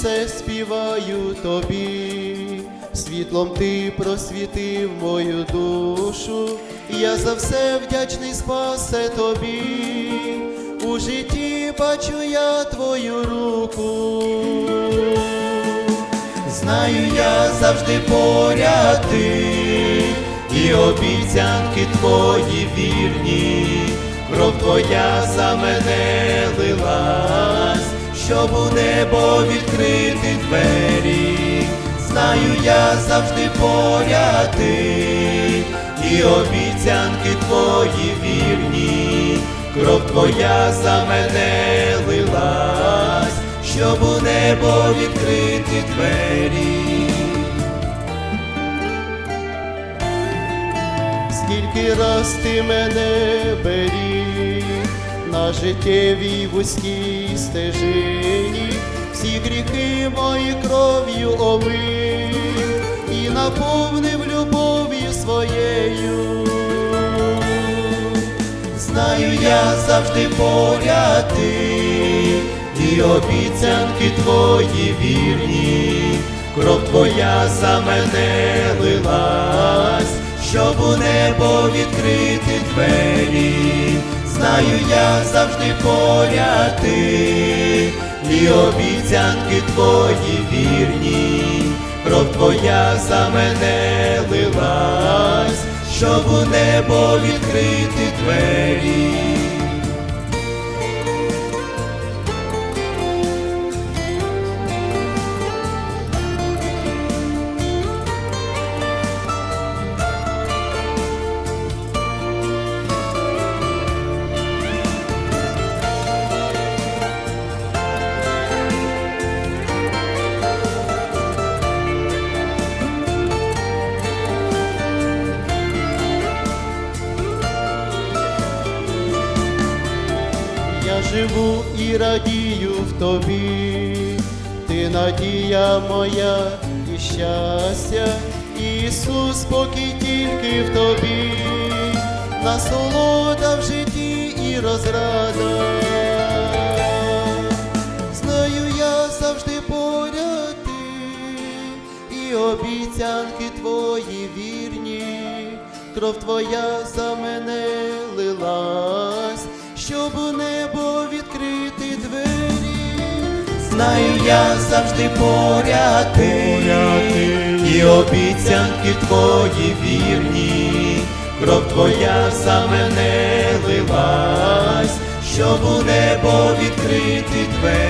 Ісусе, співаю тобі, світлом ти просвітив мою душу, я за все вдячний спасе тобі, у житті бачу я твою руку. Знаю, я завжди поряд ти, і обіцянки твої вірні, кров твоя за мене лилась, щоб у небо відкрити двері. Знаю, я завжди поряд ти, і обіцянки твої вірні, кров твоя за мене лилась, щоб у небо відкрити двері. Скільки раз ти мене беріг на життєвій вузькій стежині, всі гріхи мої кров'ю омив і наповнив любов'ю своєю. Знаю, я завжди поряд ти, і обіцянки твої вірні, кров твоя за мене лилась, щоб у небо відкрити двері. Знаю, я завжди поряд ти, і обіцянки твої вірні, кров твоя за мене лилась, щоб у небо відкрити двері. Живу і радію в тобі, ти надія моя і щастя, Ісус, спокій тільки в тобі, насолода в житті і розрада. Знаю, я завжди поряд ти, і обіцянки твої вірні, кров твоя за мене лилась, щоб у Знаю, я завжди поряд ти, і обіцянки твої вірні, кров твоя за мене лилась, щоб у небо відкрити двері.